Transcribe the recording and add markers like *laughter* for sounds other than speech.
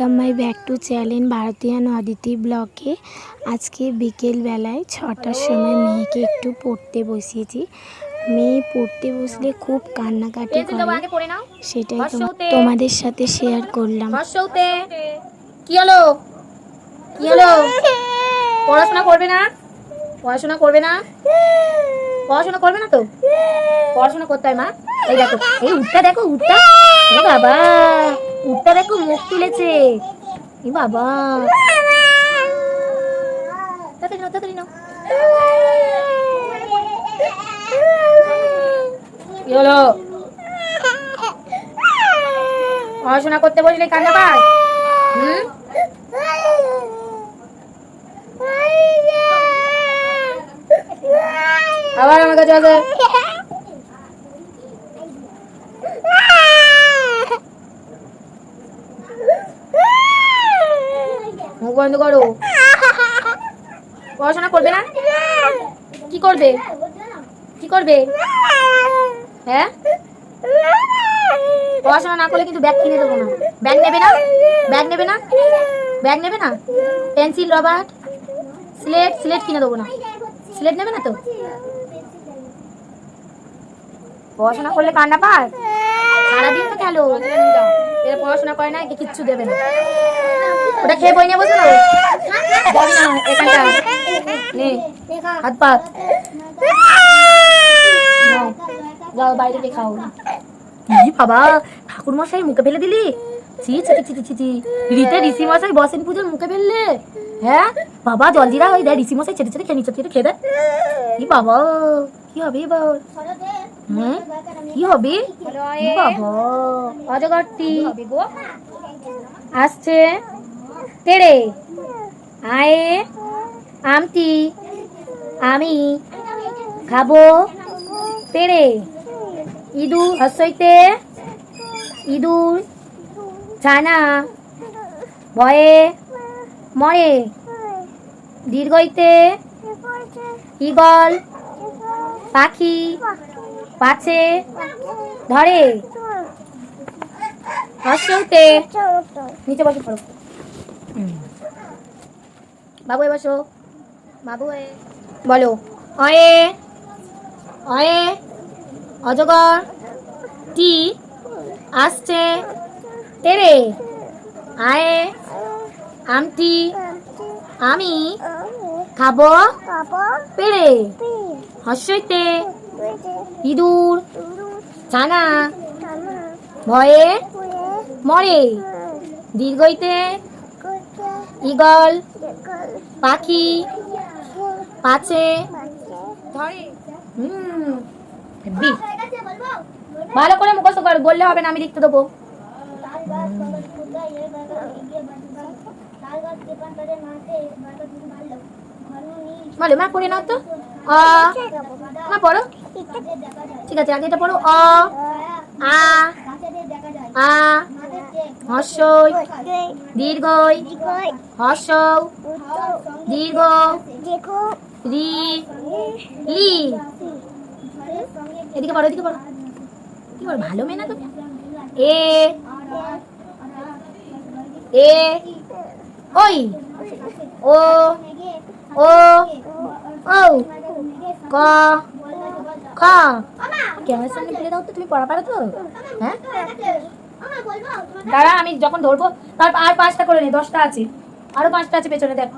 Welcome my back to channel ভারতীয়ান Aditi ব্লকে। আজকে বিকেল বেলায় ছটার সময় মেয়েকে একটু পড়তে বসিয়েছি। মেয়ে পড়তে বসলে খুব কান্নাকাটি করে। সেটাই তোমাদের সাথে শেয়ার করলাম। কি হলো? কি হলো? *laughs* পড়াশোনা করবে না? পড়াশোনা করবে না? পড়াশোনা করবে না তো? পড়াশোনা করতে হয় মা। এই দেখো, এই উঠটা দেখো উঠটা বাবা উঠটা দেখো, মুখ তুলেছে। বাবা। তাড়াতাড়ি নাও তাড়াতাড়ি নাও। কি হলো? পড়াশোনা করতে বসলে কান্না পায়? হুম? কাছে আছে মুখ বন্ধ করো। পড়াশোনা করবে না? কি করবে? কি করবে? হ্যাঁ? পড়াশোনা না করলে কিন্তু ব্যাগ কিনে দেবো না। ব্যাগ নেবে না? ব্যাগ নেবে না? ব্যাগ নেবে না? পেন্সিল, রবার, স্লেট স্লেট কিনে দেবো না। স্লেট নেবে না তো? পড়াশোনা করলে কান্না পায়? সারাদিন তো খেলো এরা পড়াশোনা করে না একে কিচ্ছু দেবে না। ওটা খেয়ে বই নিয়ে না? যাবি এখানটা নে হাত পাত যাও বাইরে গিয়ে খাও। ই বাবা ঠাকুর মশাই মুখে ফেলে দিলি? ছি ছি ছি ছি, ছি ঋষি মশাই বসেন পুজোর মুখে ফেললে। হ্যাঁ? বাবা জলজিরা হয়ে দেয়। ঋষি মশাই ছেড়ে ছেড়ে খেয়ে নিচ্ছে খেয়ে দে ই বাবা কি হবে এবার? হুম? কি হবে? অজগরটি আসছে। তেড়ে। আয়ে। আমটি আমি খাব। পেড়ে ইঁদুর হসইতে ইঁদুর ছানা ভয়ে মরে। দীর্ঘইতে ইগল পাখি পাছে? ধরে। হসইতে নিচে বসে পড়ো। বাবু বসো। বাবু বলো। অয়ে। অয়ে। অজগর। টি আসছে। তেরে। আয়ে। আমটি। আমি খাব। পেড়ে হস্যইতে ইঁদুর, ছানা, ভয়ে মরে। দীর্ঘইতে ইগল পাখি, পাছে ভালো করে মুখস্থ কর, বললে হবে না, আমি লিখতে দেবো। বলো, মা, পড়ে নাও তো। মা, পড়ো। ঠিক আছে, আগে এটা পড়ো। অ, আ আ, হর্ষই, দীর্ঘই হর্ষৌ দীর্ঘ রি, লি। এদিকে পড়ো এদিকে পড়ো। কি পড়ো, ভালো মেয়ে না তুমি এ এ, ওই, ও ও ও, ক খ ক্যামেরার সামনে ফেলে দাও তো তুমি পড়া পারো তো? হ্যাঁ? দাঁড়া আমি যখন ধরবো তার আর পাঁচটা করে নি দশটা আছে। আরও পাঁচটা আছে পেছনে দেখ।